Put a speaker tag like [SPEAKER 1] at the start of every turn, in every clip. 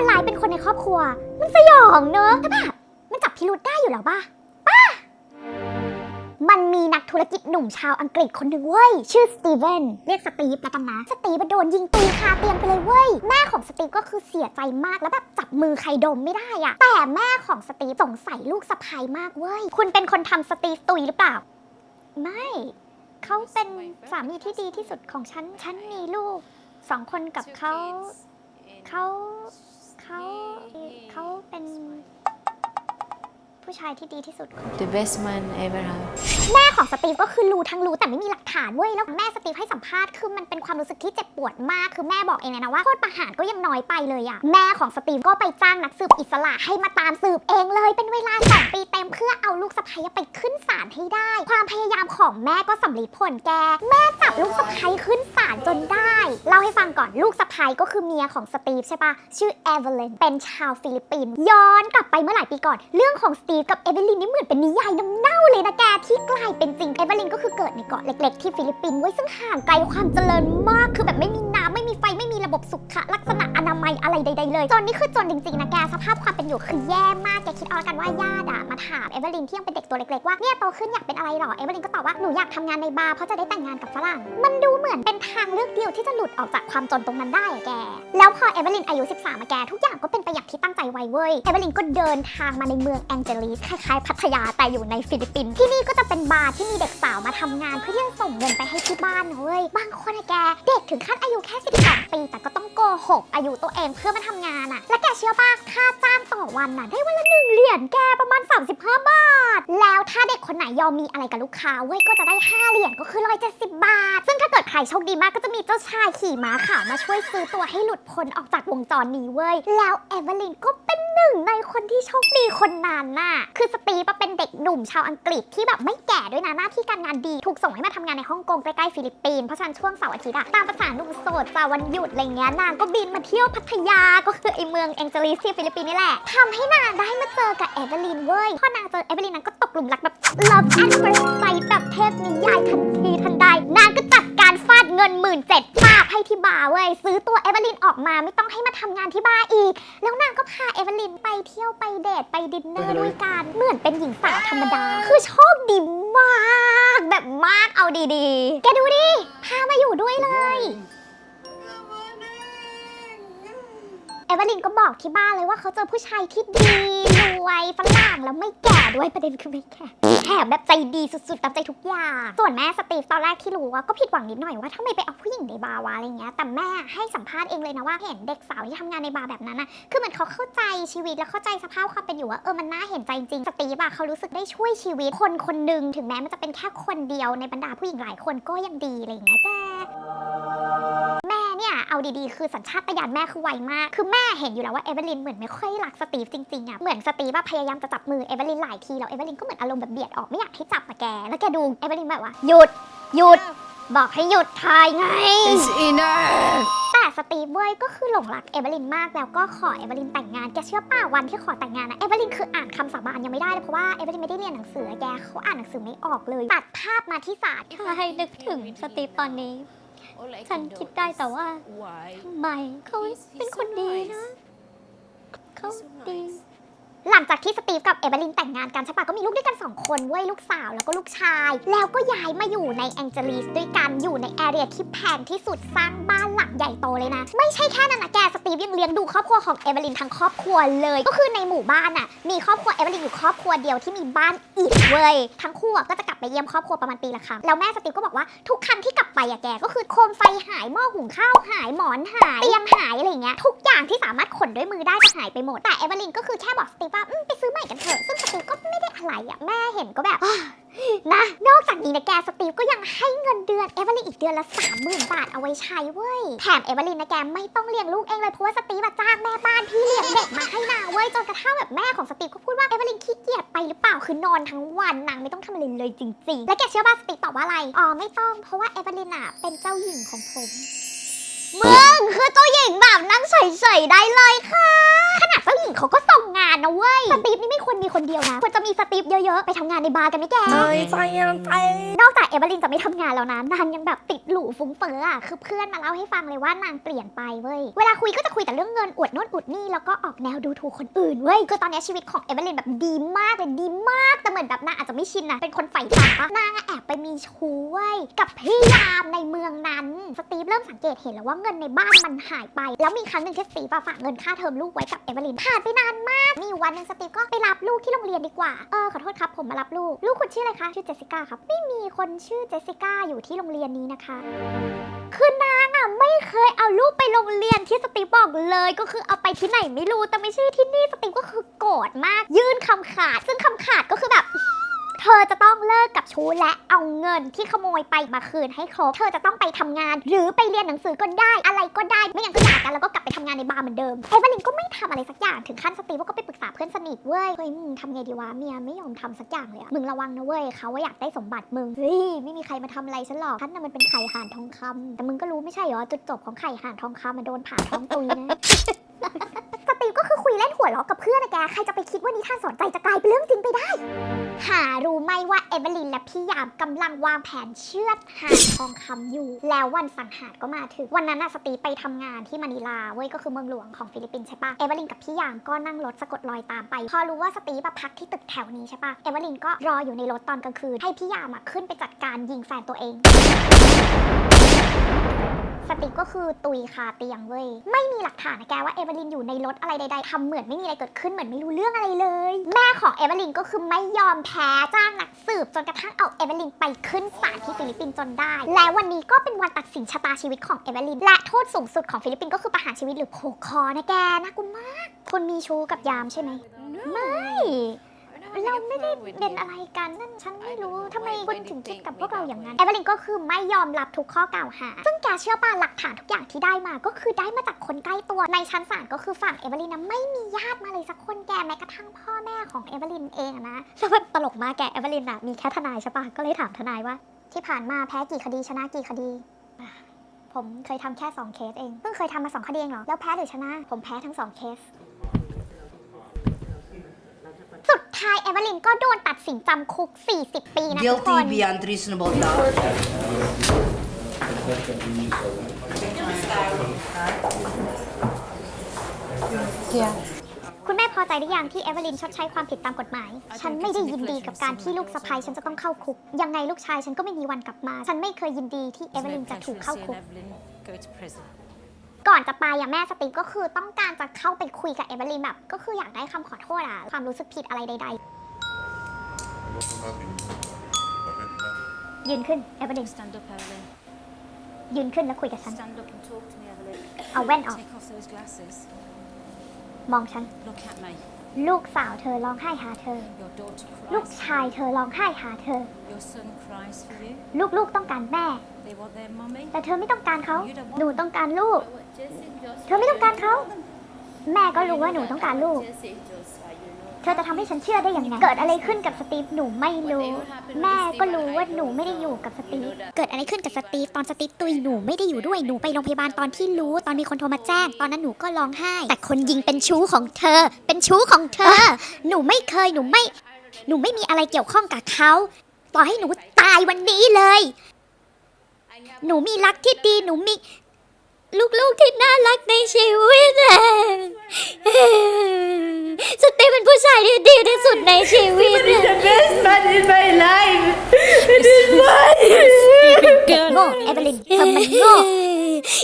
[SPEAKER 1] คนร้ายเป็นคนในครอบครัว มันสยองเนอะแต่แบบมันจับพิรุธได้อยู่แล้วป่ะป้ามันมีนักธุรกิจหนุ่มชาวอังกฤษคนหนึ่งเว้ย ชื่อสตีเวนเรียกสตีฟแล้วกันนะ สตีฟโดนยิงตีคาเตียงไปเลยเว้ย แม่ของสตีฟก็คือเสียใจมากแล้วแบบจับมือใครดมไม่ได้อะแต่แม่ของสตีฟสงสัยลูกสะใภ้มากเว้ย คุณเป็นคนทำสตีฟตุยหรือเปล่า ไม่ เขาเป็นสามีที่ดีที่สุดของฉัน ฉันมีลูกสองคนกับเขา เขา เขาเขาเป็น ผู้ชายที่ดีที่สุดของ
[SPEAKER 2] The best man ever had.
[SPEAKER 1] แม่ของสตีฟก็คือรู้ทั้งรู้แต่ไม่มีหลักฐานเว้ยแล้วแม่สตีฟให้สัมภาษณ์คือมันเป็นความรู้สึกที่เจ็บปวดมากคือแม่บอกเองเลยนะว่าโทษประหารก็ยังน้อยไปเลยอะแม่ของสตีฟก็ไปจ้างนักสืบอิสระให้มาตามสืบเองเลย เป็นเวลาสองปีเต็มเพื่อเอาลูกสะใภ้ไปขึ้นศาลให้ได้ ความพยายามของแม่ก็สำเร็จผลแก แม่จับลูกสะใภ้ขึ้นศาลจนได้เล่าให้ฟังก่อนลูกสะใภ้ก็คือเมียของสตีฟใช่ปะชื่อเอเวลินเป็นชาวฟิลิปปินส์ย้อนกลับไปเมื่อหลายปีก่อน เรื่องของสตีฟกับเอเวลินนี่เหมือนเป็นนิยายน้ำเน่าเลยนะแกที่กลายเป็นจริง เอเวลินก็คือเกิดในเกาะเล็ก ๆ ที่ฟิลิปปินส์ไว้ยซึ่งห่างไกลความเจริญมาก คือแบบไม่มีน้ำไม่มีไฟไม่มีระบบสุขลักษณะ นามัยอะไรใดๆเลยจนนี่คือจนจริงๆนะแกสภาพความเป็นอยู่คือแย่มากแกคิดเอาละกันว่าญาติอะมาถามเอเวอลินที่ยังเป็นเด็กตัวเล็กๆว่าเนี่ยโตขึ้นอยากเป็นอะไรหรอเอเวอลินก็ตอบว่าหนูอยากทำงานในบาร์เพราะจะได้แต่งงานกับฝรั่งมันดูเหมือนเป็นทางเลือกเดียวที่จะหลุดออกจากความจนตรงนั้นได้อะแก แล้วพอเอเวอลินอายุ 13มาแกทุกอย่างก็เป็นไปอย่างที่ตั้งใจไว้เว้ยเอเวอลินก็เดินทางมาในเมืองแองเจลิสคล้ายๆพัทยาแต่อยู่ในฟิลิปปินส์ที่นี่ก็จะเป็นบาร์ที่มีเด็กสาวมาทำงานเพื่อที่จะส่งเงินไปให้ที่บ้านเว้ยบางคนอะแก เด็กถึงขั้นอายุแค่ 12 ปี แต่ก็ต้องโกหกอายุตัวเองเพื่อมาทำงานอะและแกเชื่อป่ะค่าจ้า ต่อวันน่ะ ได้วันละหนึ่งเหรียญแกประมาณ 35 บาท แล้วถ้าเด็กคนไหนยอมมีอะไรกับลูกค้าเว้ยก็จะได้ 5 เหรียญก็คือ 170 บาท ซึ่งถ้าเกิดใครโชคดีมากก็จะมีเจ้าชายขี่ม้าขาวมาช่วยซื้อตัวให้หลุดพ้นออกจากวงจรนี้เว้ย แล้วเอเวอลินก็เป็นหนึ่งในคนที่โชคดีคนนั้นน่ะ คือสตีฟเป็นเด็กหนุ่มชาวอังกฤษที่แบบไม่แก่ด้วยนะหน้าที่การงานดี ถูกส่งให้มาทำงานในฮ่องกงใกล้ๆฟิลิปปินส์เพราะฉะนั้นช่วงเสาร์อาทิตย์อะตามภาษาหนุ่มโสดจ้าวันหยุดอะไรเงี้ยนางก็บินมาเที่ยวพัทยาก็คือไอเมืองแองเจลิสที่ฟิลิปปินส์นี่แหละทำให้นางได้มาเจอกับเอเวลินเว้ย พอนางเจอเอเวลินนางก็ตกหลุมรักแบบ love at first sight แบบเทพนิยายทันทีทันใด นางก็จัดการฟาดเงินหมื่นเจ็ดปาบให้ที่บาร์เว้ย ซื้อตัวเอเวลินออกมาไม่ต้องให้มาทำงานที่บาร์อีก แล้วนางก็พาเอเวลินไปเที่ยวไปเดทไปดินเนอร์ด้วยกัน เหมือนเป็นหญิงสาวธรรมดา คือโชคดีมาก แบบมากเอาดีๆ แกดูดิ พามาอยู่ด้วยเลย อเวลินก็บอกที่บ้านเลยว่าเขาเจอผู้ชายที่ดีรวยฝรั่งแล้วไม่แก่ด้วยประเด็นคือไม่แก่แถมแบบใจดีสุดๆตามใจทุกอย่าง ส่วนแม่สตีฟตอนแรกที่รู้ว่าก็ผิดหวังนิดหน่อยว่าทำไมไปเอาผู้หญิงในบาร์วะอะไรเงี้ยแต่แม่ให้สัมภาษณ์เองเลยนะว่าเห็นเด็กสาวที่ทำงานในบาร์แบบนั้นนะคือเหมือนเขาเข้าใจชีวิตและเข้าใจสภาพความเป็นอยู่ว่าเออมันน่าเห็นใจจริงสตีฟอะเขารู้สึกได้ช่วยชีวิตคนคนหนึ่งถึงแม้มันจะเป็นแค่คนเดียวในบรรดาผู้หญิงหลายคนก็ยังดีอะไรเงี้ยแก เนี่ยเอาดีๆ คือสัญชาตญาณแม่คือไวมาก คือแม่เห็นอยู่แล้วว่าเอเวลินเหมือนไม่ค่อยรักสตีฟจริงๆอะเหมือนสตีฟอะพยายามจะจับมือเอเวลินหลายทีแล้วเอเวลินก็เหมือนอารมณ์แบบเบียดออกไม่อยากให้จับอะแก แล้วแกดูเอเวลินแบบว่าหยุดหยุดบอกให้หยุดทายไง
[SPEAKER 2] It's enough!
[SPEAKER 1] แต่สตีฟเว้ยก็คือหลงรักเอเวลินมากแล้วก็ขอเอเวลินแต่งงานแกเชื่อป่าวันที่ขอแต่งงานนะเอเวลินคืออ่านคำสาบานยังไม่ได้เลยเพราะว่าเอเวลินไม่ได้เรียนหนังสือแกเขาอ่านหนังสือไม่ออกเลยตัดภาพมาที่ศาลใช่นึกถึงสตีฟตอนนี้
[SPEAKER 2] All I
[SPEAKER 1] ฉัน
[SPEAKER 2] can
[SPEAKER 1] คิด
[SPEAKER 2] do
[SPEAKER 1] ได้
[SPEAKER 2] is
[SPEAKER 1] แต่ว่า
[SPEAKER 2] Why?
[SPEAKER 1] ทำไมเขา
[SPEAKER 2] He's- he's
[SPEAKER 1] เป็น
[SPEAKER 2] so
[SPEAKER 1] คนดี
[SPEAKER 2] nice.
[SPEAKER 1] นะ เขา
[SPEAKER 2] He's so
[SPEAKER 1] ดี
[SPEAKER 2] nice.
[SPEAKER 1] หลังจากที่สตีฟกับเอเวลินแต่งงานกันใช่ปะก็มีลูกด้วยกัน 2 คนเว้ยลูกสาวแล้วก็ลูกชาย แล้วก็ย้ายมาอยู่ในแองเจลิสด้วยกันอยู่ในแอเรียที่แพงที่สุดสร้างบ้านหลังใหญ่โตเลยนะ ไม่ใช่แค่นั้นนะแกสตีฟยังเลี้ยงดูครอบครัวของเอเวลินทั้งครอบครัวเลย ก็คือในหมู่บ้านอะมีครอบครัวเอเวลินอยู่ครอบครัวเดียวที่มีบ้านอีกเว้ยทั้งคู่ก็จะกลับไปเยี่ยมครอบครัวประมาณปีละครั้งแล้วแม่สตีฟก็บอกว่าทุกครั้งที่กลับไปอะแกก็คือโคมไฟหายหม้อหุงข้าวหายหมอนหายเตียงหายอะไรเงี้ยทุกอย่างที่สามารถขนด้วยมือได้จะหายไปหมดแต่เอเวลินก็คือแค่บอกสตีฟว่าอืมไปซื้อใหม่กันเถอะซึ่งสตีฟก็ไม่ได้อะไรอะแม่เห็นก็แบบนะนอกจากนี้นะแกสตีฟก็ยังให้เงินเดือนเอเวลินอีกเดือนละ30,000บาทเอาไว้ใช้เว้ยแถมเอเวลินนะแกไม่ต้องเลี้ยงลูกเองเลยเพราะว่าสตีฟอะจ้างแม่บ้านที่เลี้ยงเด็กมาให้นางเว้ยจนกระทั่งแบบแม่ของสตีฟก็พูดว่าเอเวลินขี้เกียจไปหรือเปล่าคือนอนทั้งวันนางไม่ต้องทำอะไรเลยจริง ๆ และแกเชื่อว่าสตีฟตอบว่าอะไรอ๋อไม่ต้องเพราะว่าเอเวลินอะเป็นเจ้าหญิงของผม มึงคือเจ้าหญิงแบบนั่งเฉยๆได้เลยค่ะ ขนาดเจ้าหญิงเขาก็ส่งงานนะเว้ยเว้ย สตีฟนี่ไม่ควรมีคนเดียวนะ ควรจะมีสตีฟเยอะๆ ไปทำงานในบาร์กันไหมแก
[SPEAKER 3] เอ้ยใจเย็นใจ
[SPEAKER 1] นอกจากเอเวอลินจะไม่ทำงานแล้วนะ นางยังแบบติดหลูฟุ้งเฟ้ออะ คือเพื่อนมาเล่าให้ฟังเลยว่านางเปลี่ยนไปเว้ย เวลาคุยก็จะคุยแต่เรื่องเงินอวดโน่นอวดนี่แล้วก็ออกแนวดูถูกคนอื่นเว้ย คือตอนนี้ชีวิตของเอเวอลินแบบดีมากเลยดีมาก แต่เหมือนแบบนางอาจจะไม่ชินนะ เป็นคนใฝ่ฝันปะนางอะแอบไปมีชู้เว้ยกับพี่ยามในเมืองนั้น สตีฟเริ่มสังเกตเห็นแล้วว่าเงินในบ้านมันหายไป แล้วมีครั้งหนึ่งที่สตีฟฝากเงินค่าเทอมลูกไว้กับเอเวอลินผ่านไปนานมาก มีวันหนึ่งสตีฟก็ไปรับลูกที่โรงเรียนดีกว่า เออขอโทษครับผมมารับลูก ลูกคุณชื่ออะไรคะ ชื่อเจสสิก้าครับ ไม่มีคนชื่อเจสสิก้าอยู่ที่โรงเรียนนี้นะคะ คือนางอะไม่เคยเอาลูกไปโรงเรียนที่สตีฟบอกเลย ก็คือเอาไปที่ไหนไม่รู้ แต่ไม่ใช่ที่นี่สตีฟก็คือโกรธมาก ยื่นคำขาด ซึ่งคำขาดก็คือแบบ เธอจะต้องเลิกกับชู้และเอาเงินที่ขโมยไปมาคืนให้ครบ เธอจะต้องไปทำงาน หรือไปเรียนหนังสือก็ได้ อะไรก็ได้ ไม่อย่างก็หย่ากันแล้วก็กลับไปทำงานในบาร์เหมือนเดิม เอเวอลินก็ไม่ทำอะไรสักอย่าง ถึงขั้นสตีฟก็ไปปรึกษาเพื่อนสนิทเว้ย เฮ้ยมึงทำไงดีวะเมียไม่ยอมทำสักอย่างเลยอะมึงระวังนะเว้ยเขาว่าอยากได้สมบัติมึง เฮ้ยไม่มีใครมาทำอะไรฉันหรอกฉันน่ะมันเป็นไข่ห่านทองคำแต่มึงก็รู้ไม่ใช่เหรอจุดจบของไข่ห่านทองคำมันโดนผ่าท้องตุยนะ สตีฟก็คือคุยเล่น หัวเราะกับเพื่อนนะแก ใครจะไปคิดว่านิทานสอนใจจะกลายเป็นเรื่องจริงไปได้ หารู้ไหมว่าเอเวอลินและพี่ยามกำลังวางแผนเชือดหาทองคำอยู่ แล้ววันสังหารก็มาถึง วันนั้นน่ะสตีไปทำงานที่มะนิลาเว้ยก็คือเมืองหลวงของฟิลิปปินส์ใช่ปะเอเวอลินกับพี่ยามก็นั่งรถสะกดรอยตามไป พอรู้ว่าสตีฟอะพักที่ตึกแถวนี้ใช่ปะเอเวอลินก็รออยู่ในรถตอนกลางคืนให้พี่ยามอะขึ้นไปจัดการยิงแฟนตัวเอง สติกก็คือตุยคาเตียงเว้ย ไม่มีหลักฐานนะแกว่าเอเวอลินอยู่ในรถอะไรใดๆทำเหมือนไม่มีอะไรเกิดขึ้นเหมือนไม่รู้เรื่องอะไรเลย แม่ของเอเวอลินก็คือไม่ยอมแพ้จ้างนักสืบจนกระทั่งเอาเอเวอลินไปขึ้นศาลที่ฟิลิปปินส์จนได้ และวันนี้ก็เป็นวันตัดสินชะตาชีวิตของเอเวอลินและโทษสูงสุดของฟิลิปปินส์ก็คือประหารชีวิตหรือโผกคอนะแกนะกุมาก คุณมีชู้กับยามใช่ไหม ไม่ เราไม่ได้เป็นอะไรกันนั่นฉันไม่รู้ทำไมคุณถึงคิดกับพวกเราอย่างนั้นเอเวอลินก็คือไม่ยอมรับทุกข้อกล่าวหา ซึ่งแกเชื่อป่ะหลักฐานทุกอย่างที่ได้มา ก็คือได้มาจากคนใกล้ตัวในชั้นศาลก็คือฝั่งเอเวอลินนะไม่มีญาติมาเลยสักคนแกแม้กระทั่งพ่อแม่ของเอเวอลินเองอะนะแล้วมันตลกมากแกเอเวอลินอะมีแค่ทนายใช่ป่ะก็เลยถามทนายว่า ที่ผ่านมาแพ้กี่คดีชนะกี่คดีอะผมเคยทำแค่สองเคสเอง เพิ่งเคยทำมาสองคดีเองเหรอ แล้วแพ้หรือชนะ ผมแพ้ทั้งสองเคส สุด ท้ายเอเวอลินก็โดนตัดสินจำคุก 40 ปีนะทุกคน
[SPEAKER 3] guilty beyond reasonable doubt
[SPEAKER 1] คุณแม่พอใจหรือยังที่เอเวอลินชดใช้ความผิดตามกฎหมาย ฉันไม่ได้ยินดีกับการที่ลูกสะใภ้ฉันจะต้องเข้าคุก ยังไงลูกชายฉันก็ไม่มีวันกลับมา ฉันไม่เคยยินดีที่เอเวอลินจะถูกเข้าคุก ก่อนจะไปอะแม่สตีฟก็คือต้องการจะเข้าไปคุยกับเอเวอลินแบบ ก็คืออยากได้คำขอโทษอะความรู้สึกผิดอะไรใด ๆ ยืนขึ้นเอเวอลิน
[SPEAKER 2] Stand up, Evelyn.
[SPEAKER 1] ยืนขึ้นแล้วคุยกับฉัน
[SPEAKER 2] Stand up and talk to me, Evelyn.
[SPEAKER 1] เอาแว่นออก
[SPEAKER 2] Take off those glasses.
[SPEAKER 1] มองฉัน
[SPEAKER 2] Look at me.
[SPEAKER 1] ลูกสาวเธอร้องไห้หาเธอ
[SPEAKER 2] Your daughter
[SPEAKER 1] ลูก
[SPEAKER 2] cries.
[SPEAKER 1] ชายเธอร้องไห้หาเธอ
[SPEAKER 2] Your son cries for you.
[SPEAKER 1] ลูกๆต้องการแม่
[SPEAKER 2] They want their mummy.
[SPEAKER 1] แต่เธอไม่ต้องการเขา หนูต้องการลูก เธ
[SPEAKER 4] เธ
[SPEAKER 1] อ
[SPEAKER 4] อ
[SPEAKER 1] ไม่
[SPEAKER 4] ไม่
[SPEAKER 1] ต้
[SPEAKER 4] ต้
[SPEAKER 1] อ
[SPEAKER 4] องง
[SPEAKER 1] กา
[SPEAKER 4] การร
[SPEAKER 1] เขา
[SPEAKER 4] เขา
[SPEAKER 1] แม่ก็รู้ว่าหนูต้องการลูก เธอจะทำให้ฉันเชื่อได้ยังไง เกิดอะไรขึ้นกับสตีฟหนูไม่รู้ แม่ก็รู้ว่าหนูไม่ได้อยู่กับสตีฟ เกิดอะไรขึ้นกับสตีฟตอนสตีฟตุยหนูไม่ได้อยู่ด้วยหนูไปโรงพยาบาลตอนที่รู้ตอนมีคนโทรมาแจ้ง ตอนนั้นหนูก็ร้องไห้ แต่คนยิงเป็นชู้ของเธอ เป็นชู้ของเธอ หนูไม่เคยหนูไม่ หนูไม่มีอะไรเกี่ยวข้องกับเขาต่อให้หนูตายวันนี้เลย หนูมีรักที่ดีหนูมี ลูกๆที่น่ารักในชีวิตอะสตีฟเป็นผู้ชายที่ดีที่สุดในชีวิตอะ
[SPEAKER 4] the best man in my life it is why
[SPEAKER 1] โง่เอเวลินเธอมันโง่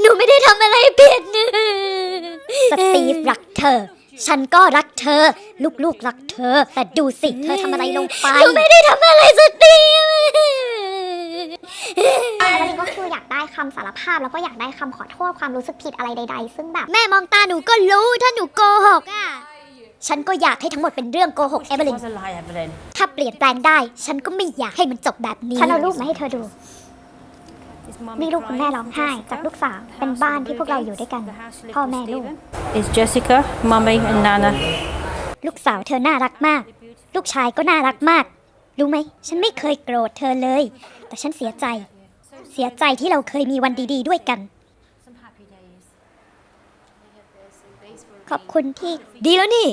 [SPEAKER 1] หนูไม่ได้ทำอะไรผิดสตีฟรักเธอ ฉันก็รักเธอ ลูกๆรักเธอ แต่ดูสิเธอทำอะไรลงไป หนูไม่ได้ทำอะไรสตีฟ เอเวลินก็คืออยากได้คำสารภาพแล้วก็อยากได้คำขอโทษความรู้สึกผิดอะไรใด ๆ ซึ่งแบบแม่มองตาหนูก็รู้ถ้าหนูโกหกอะฉันก็อยากให้ทั้งหมดเป็นเรื่องโกหกเอเวลิน
[SPEAKER 4] was a lie Evelyn
[SPEAKER 1] ถ้าเปลี่ยนแปลงได้ ฉันก็ไม่อยากให้มันจบแบบนี้ ฉันเอารูปมาให้เธอดู
[SPEAKER 2] Is mummy
[SPEAKER 1] นี่ลูกคุณแม่
[SPEAKER 2] crying
[SPEAKER 1] ร้อง
[SPEAKER 2] for
[SPEAKER 1] ไห้
[SPEAKER 2] Jessica?
[SPEAKER 1] จากลูกสาว
[SPEAKER 2] The
[SPEAKER 1] เป็น
[SPEAKER 2] house
[SPEAKER 1] บ้าน
[SPEAKER 2] with the
[SPEAKER 1] ที่
[SPEAKER 2] blue
[SPEAKER 1] พวกเราอ
[SPEAKER 2] gates?
[SPEAKER 1] ยู่ด้วยกัน
[SPEAKER 2] The house lived
[SPEAKER 1] พ่อ
[SPEAKER 2] with
[SPEAKER 1] แม่ลูก
[SPEAKER 2] Stephen? Is Jessica, mummy and Nana
[SPEAKER 1] ลูกสาวเธอน่ารักมาก ลูกชายก็น่ารักมาก รู้ไหม ฉันไม่เคยโกรธเธอเลย แต่ฉันเสียใจ เสียใจที่เราเคยมีวันดี ๆ ด้วยกัน ขอบคุณที่ ดีแล้วนี่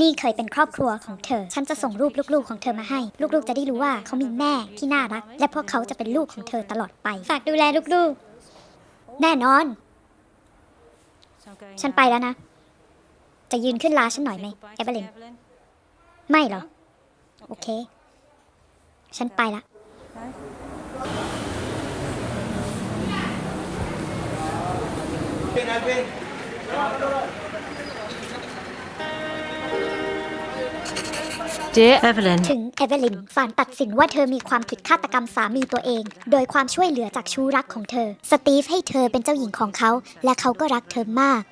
[SPEAKER 1] นี่เคยเป็นครอบครัวของเธอ ฉันจะส่งรูปลูกๆของเธอมาให้ ลูกๆจะได้รู้ว่าเขามีแม่ที่น่ารัก และพวกเขาจะเป็นลูกของเธอตลอดไป ฝากดูแลลูกๆ แน่นอน ฉันไปแล้วนะ จะยืนขึ้นลาฉันหน่อยไหมเอเวอร์ลิน ไม่เหรอ โอเค ฉันไปละ
[SPEAKER 2] Dear Evelyn,
[SPEAKER 1] ถึงเอเวลินศาลตัดสินว่าเธอมีความผิดฆาตกรรมสามีตัวเอง โดยความช่วยเหลือจากชู้รักของเธอ สตีฟให้เธอเป็นเจ้าหญิงของเขา และเขาก็รักเธอมาก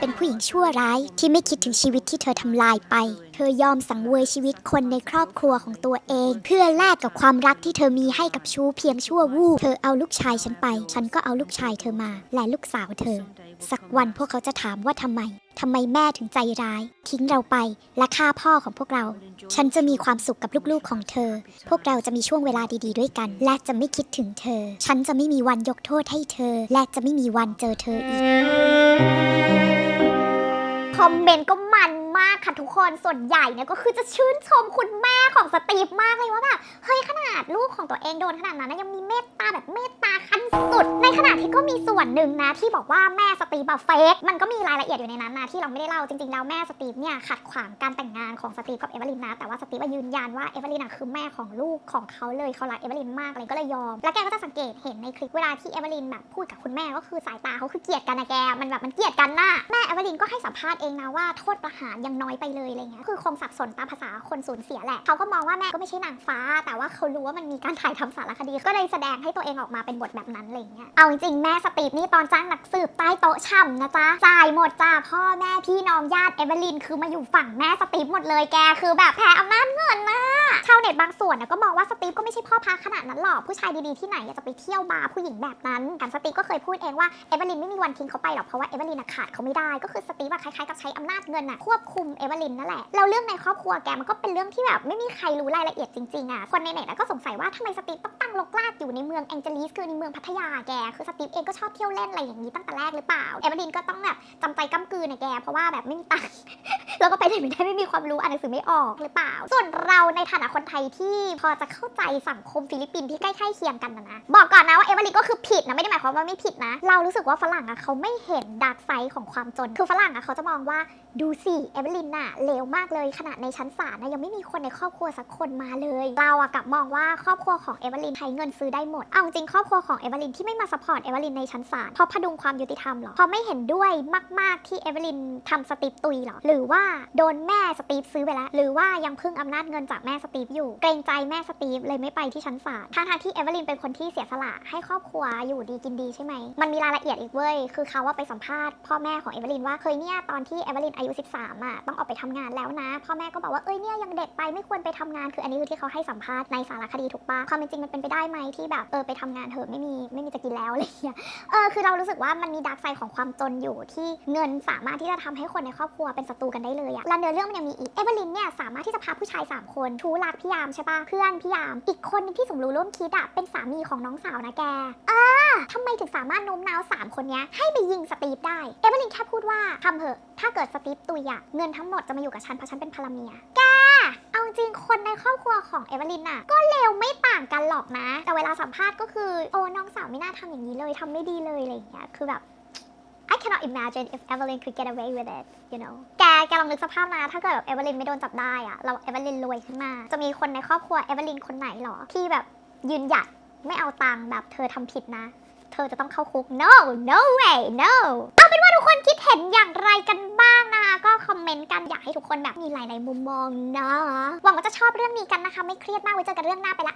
[SPEAKER 1] เป็นผู้หญิงชั่วร้ายที่ไม่คิดถึงชีวิตที่เธอทำลายไป เธอยอมสังเวยชีวิตคนในครอบครัวของตัวเอง เพื่อแลกกับความรักที่เธอมีให้กับชูเพียงชั่ววูบเธอเอาลูกชายฉันไป ฉันก็เอาลูกชายเธอมาและลูกสาวเธอ สักวันพวกเขาจะถามว่าทำไมทำไมแม่ถึงใจร้าย ทิ้งเราไปและฆ่าพ่อของพวกเรา ฉันจะมีความสุขกับลูกๆของเธอ พวกเราจะมีช่วงเวลาดีๆด้วยกัน และจะไม่คิดถึงเธอ ฉันจะไม่มีวันยกโทษให้เธอ และจะไม่มีวันเจอเธออีก คอมเมนต์ก็มันมากค่ะทุกคนส่วนใหญ่เนี่ยก็คือจะชื่นชมคุณแม่ของสตีฟมากเลยว่าแบบเฮ้ยขนาดลูกของตัวเองโดนขนาดนั้นนะยังมีเมตตาแบบเมตตาขั้นสุด ในขณะที่ก็มีส่วนหนึ่งนะที่บอกว่าแม่สตีฟแบบเฟกมันก็มีรายละเอียดอยู่ในนั้นนะที่เราไม่ได้เล่าจริงๆแล้วแม่สตีฟเนี่ยขัดขวางการแต่งงานของสตีฟกับเอเวอร์ลินนะแต่ว่าสตีฟยืนยันว่าเอเวอร์ลินอะคือแม่ของลูกของเขาเลยเขารักเอเวอร์ลินมากเลยก็เลยยอม แล้วแกก็จะสังเกตเห็นในคลิปเวลาที่เอเวอร์ลินแบบพูดกับคุณแม่ก็คือสายตาเขาคือเกลียดกันนะแกมันแบบมันเกลียดกันน่ะแม่เอเวอร์ลินก็ให้สัมภาษณ์เองนะว่าโทษประหารยังน้อยไปเลยอะไรเงี้ยคือคงสับสนตามภาษาคนสูญเสียแหละเขาก็มองว่าแม่ก็ไม่ใช่นางฟ้า แต่ว่าเขารู้ว่ามันมีการถ่ายทำสารคดี ก็เลยแสดงให้ตัวเองออกมาเป็นบทแบบนั้นอะไรเงี้ยเอาจริงแม่สตีฟนี่ตอนจ้างนักสืบใต้โต๊ะช่ำนะจ๊ะจ่ายหมดจ้าพ่อแม่พี่น้องญาติเอเวอร์ลินคือมาอยู่ฝั่งแม่สตีฟหมดเลยแกคือแบบแพ้อำนาจเงินนะชาวเน็ตบางส่วนก็มองว่าสตีฟก็ไม่ใช่พ่อพาขนาดนั้นหรอกผู้ชายดีๆที่ไหนอยากจะไปเที่ยวบาร์ผู้หญิงแบบนั้นแถมสตีฟก็เคยพูดเองว่าเอเวอร์ลินไม่มีวันทิ้งเขาไปหรอกเพราะว่าเอเวอร์ลินขาดเขาไม่ได้ก็คือสตีฟคล้ายๆกับใช้อำนาจเงินอะควบคุมเอเวอร์ลินนั่นแหละแล้วเรื่องในครอบครัวแกมันก็เป็นเรื่องที่แบบไม่มีใครรู้รายละเอียดจริงๆอะคนในเน็ตอะก็สงสัยว่าทำไมสตีฟต้องตั้งรกรากอยู่ในเมืองแองเจลิสคือในเมืองพัทยาแกคือสตีฟเองก็ชอบเที่ยวเล่นอะไรอย่างนี้ตั้งแต่แรกหรือเปล่าเอเวอร์ลินก็ต้องแบบจำใจก้ำกืนนะแก เพราะว่าแบบไม่มีตังค์แล้วก็ไปไหนไม่ได้ไม่มีความรู้อ่านหนังสือไม่ออกหรือเปล่า ส่วนเราในฐานะคนไทยที่พอจะเข้าใจสังคมฟิลิปปินส์ที่ใกล้ๆเคียงกันนะนะบอกก่อนนะว่าเอเวอร์ลินก็คือผิดนะไม่ได้หมายความว่าไม่ผิดนะ เรารู้สึกว่าฝรั่งอะเขาไม่เห็นดาร์กไซด์ของความจนคือฝรั่งอะเขาจะมองว่าดูสิเอเวลินน่ะเลวมากเลยขนาดในชั้นศาลนะยังไม่มีคนในครอบครัวสักคนมาเลย เราอะกลับมองว่าครอบครัวของเอเวลินใช้เงินซื้อได้หมด เอาจริงครอบครัวของเอเวลินที่ไม่มาสปอร์ตเอเวลินในชั้นศาลเพราะพดุงความยุติธรรมหรอเพราะไม่เห็นด้วยมาก ๆที่เอเวลินทำสติปตุยหรอหรือว่าโดนแม่สตีฟซื้อไปแล้วหรือว่ายังพึ่งอำนาจเงินจากแม่สตีฟอยู่ เกรงใจแม่สตีฟเลยไม่ไปที่ชั้นศาลทั้งที่เอเวลินเป็นคนที่เสียสละให้ครอบครัวอยู่ดีกินดีใช่ไหมมันมีรายละเอียดอีกเว้ยคือเขาว่าไปสัมภาษณ์พ่อแม่ของเอเวลินว่าเคยเนี่ยตอนที่เอเวอร์ลินอายุ 13อะต้องออกไปทำงานแล้วนะ พ่อแม่ก็บอกว่าเอ้ยเนี่ยยังเด็กไปไม่ควรไปทำงาน คืออันนี้คือที่เขาให้สัมภาษณ์ในสารคดีถูกปะความเป็นจริงมันเป็นไปได้ไหมที่แบบเออไปทำงานเถอะไม่มีไม่มีจะกินแล้วอะไรเงี้ยเออคือเรารู้สึกว่ามันมีดาร์กไซด์ของความจนอยู่ที่เงินสามารถที่จะทำให้คนในครอบครัวเป็นศัตรูกันได้เลยอะแล้วเนื้อเรื่องมันยังมีอีกเอเวอร์ลินเนี่ยสามารถที่จะพาผู้ชาย 3 คนชูรักพี่ยามใช่ปะเพื่อนพี่ยาม อีกคนนึงที่สมรู้ร่วมคิดอะเป็นสามีของน้องสาวนะแกเอ่าทำไมถึงสามารถโน้มน้าวสามคนเนี้ยให้ไปยิงสตีฟได้เอเวอร์ลินแค่พูดว่าทำเถอะถ้าเกิดสตีฟตุยอะเงินทั้งหมดจะมาอยู่กับฉันเพราะฉันเป็นภรรเมีย แก เอาจริงคนในครอบครัวของเอเวอร์ลินอะก็เลวไม่ต่างกันหรอกนะ แต่เวลาสัมภาษณ์ก็คือ โอ้น้องสาวไม่น่าทำอย่างนี้เลยทำไม่ดีเลยอะไรอย่างเงี้ย คือแบบ I cannot imagine if Evelyn could get away with it you know แก แกลองนึกสภาพนะ ถ้าเกิดแบบเอเวอร์ลินไม่โดนจับได้อะเราเอเวอร์ลินรวยขึ้นมา จะมีคนในครอบครัวเอเวอร์ลินคนไหนหรอ ที่แบบยืนหยัดไม่เอาตังค์แบบเธอทำผิดนะ เธอจะต้องเข้าคุก no no way no ทุกคนคิดเห็นอย่างไรกันบ้างนะคะ ก็คอมเมนต์กันอยากให้ทุกคนแบบมีหลาย ๆ มุมมองนะหวังว่าจะชอบเรื่องนี้กันนะคะ ไม่เครียดมากไว้เจอกันเรื่องหน้าไปละ